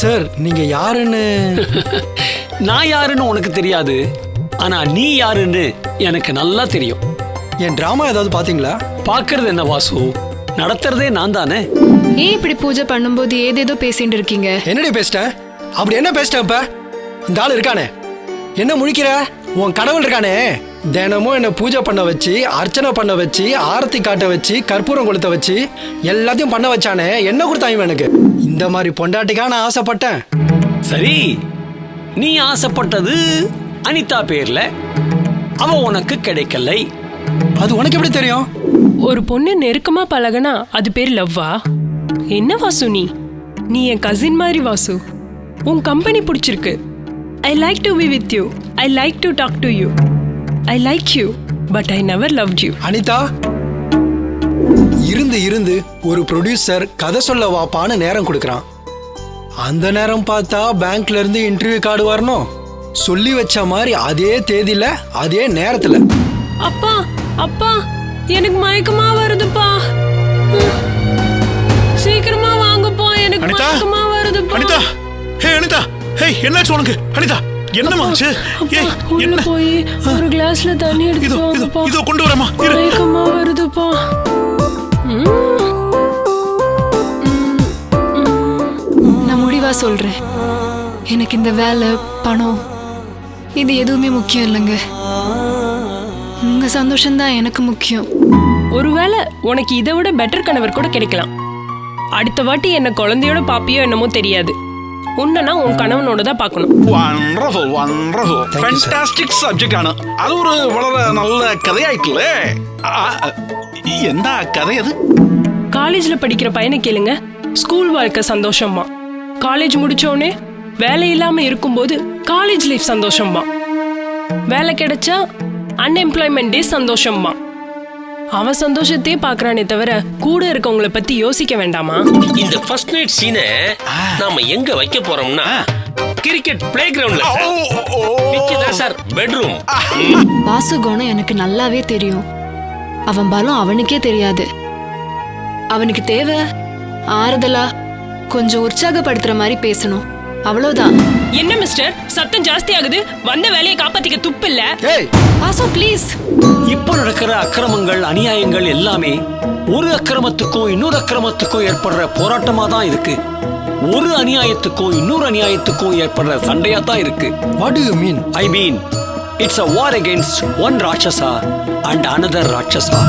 Sir நீங்க யாருன்னு? நான் யாருன்னு உனக்கு தெரியாது. ஆனா நீ யாருன்னு எனக்கு நல்லா தெரியும். என் டிராமா ஏதாவது பாத்தீங்களா? பார்க்கறது என்ன வாசு? நடத்துறதே நான் தானே? ஏன் இப்படி பூஜை பண்ணும்போது ஏதேதோ பேசிட்டு இருக்கீங்க? என்னடி பேசிட்டேன் அப்படி என்ன பேசிட்டேன் இப்ப? இந்த ஆள் இருக்கானே. என்ன முழிக்கிற? உன் கடவுள் இருக்கானே. தினமும் என்ன பூஜை பண்ண வச்சு அர்ச்சனை பண்ண வச்சு ஆரத்தி காட்ட வச்சு கற்பூரம் கொளுத்த வச்சு எல்லாத்தையும் பண்ண வச்சானே என்ன கொடுத்தான் இவன் எனக்கு? இந்த மாதிரி பொண்டாட்டிக்கா நான் ஆசைப்பட்டேன். சரி நீ ஆசைப்பட்டது அனிதா பேர்ல. அவ உனக்கு கிடைக்கலை. அது உனக்கு எப்படி தெரியும்? ஒரு பொண்ணு நெருக்கமா பழகுனா அது பேர் லவ்வா? என்ன வாசு நீ? நீ என் கசின் மாதிரி வாசு. உன் கம்பெனி பிடிச்சிருக்கு. I like to be with you I like to talk to you I like you but I never loved you Anitha? இருந்து இருந்து ஒரு ப்ரொடியூசர் கதை சொல்ல வாப்பான்னு நேரம் கொடுக்கறான். அந்த நேரம் பார்த்தா பேங்க்ல இருந்து இன்டர்வியூ கார்டு வரணும். சொல்லி வச்ச மாதிரி அதே தேதியில அதே நேரத்துல. அப்பா அப்பா எனக்கு மயக்கமா வருதுப்பா. சீக்கிரமா வாங்கப்பா எனக்கு மயக்கமா வருதுப்பா. அனிதா? ஹே அனிதா? ஹே என்னாச்சு உனக்கு? அனிதா? என்னமாச்சு ஏய் என்ன? போய் ஒரு கிளாஸ்ல தண்ணி எடுத்து இதோ வாங்கப்பா இதோ கொண்டு வரமா மயக்கமா வருதுப்பா நான் முடிவா சொல்றேன். எனக்கு இந்த வேலை பணம் இது எதுவுமே முக்கியம் இல்லைங்க. உங்க சந்தோஷம்தான் எனக்கு முக்கியம். ஒருவேளை உனக்கு இதை விட பெட்டர் கணவர் கூட கிடைக்கலாம். அடுத்த வாட்டி என்ன குழந்தையோட பாப்பியோ என்னமோ தெரியாது. உன்னை உன் கணவனோட தான் பார்க்கணும் wonderful wonderful Thank you, sir. Fantastic subject ആണ് അത് ഒരു വളരെ നല്ല കഥയായിട്ടില്ലേ ആ, എന്താ കഥയത് காலேஜ்ல படிக்கிற பையனை கேளுங்க ஸ்கூல் வாழ்க்கை சந்தோஷமா காலேஜ் முடிச்சோடனே வேலை இல்லாம இருக்கும்போது காலேஜ் லைஃப் சந்தோஷமா வேலை கிடைச்சா அன்எம்ப்ளாய்மெண்ட் டே சந்தோஷமா அவன் சந்தோஷத்தையே பாக்குறானே தவிர கூட இருக்கவங்கள பத்தி யோசிக்க வேண்டாமா? இந்த ஃபர்ஸ்ட் நைட் சீனை நாம எங்க வைக்க போறோம்னா கிரிக்கெட் பிளே கிரவுண்ட்ல சார். சார் பெட்ரூம் வாசு குணம் எனக்கு நல்லாவே தெரியும். அவன் பலம் அவனுக்கே தெரியாது. அவனுக்கு தேவை ஆறுதலா கொஞ்சம் உற்சாகப்படுத்துற மாதிரி பேசணும். அவ்வளவுதான். என்ன மிஸ்டர் சத்தம் ஜாஸ்தி ஆகுது. வந்த வேலையை காப்பாத்திக்க துப்பு இல்ல ஏய்! வாசு ப்ளீஸ் இப்போ நடக்கிற அக்கிரமங்கள் அநியாயங்கள் எல்லாமே ஒரு அக்கிரமத்துக்கும் இன்னொரு அக்கிரமத்துக்கும் ஏற்படுற போராட்டமா தான் இருக்கு. ஒரு அநியாயத்துக்கும் இன்னொரு அநியாயத்துக்கும் ஏற்படுற சண்டையா தான் இருக்கு. What do you mean I mean it's a war against one ராட்சசா and another ராட்சசா.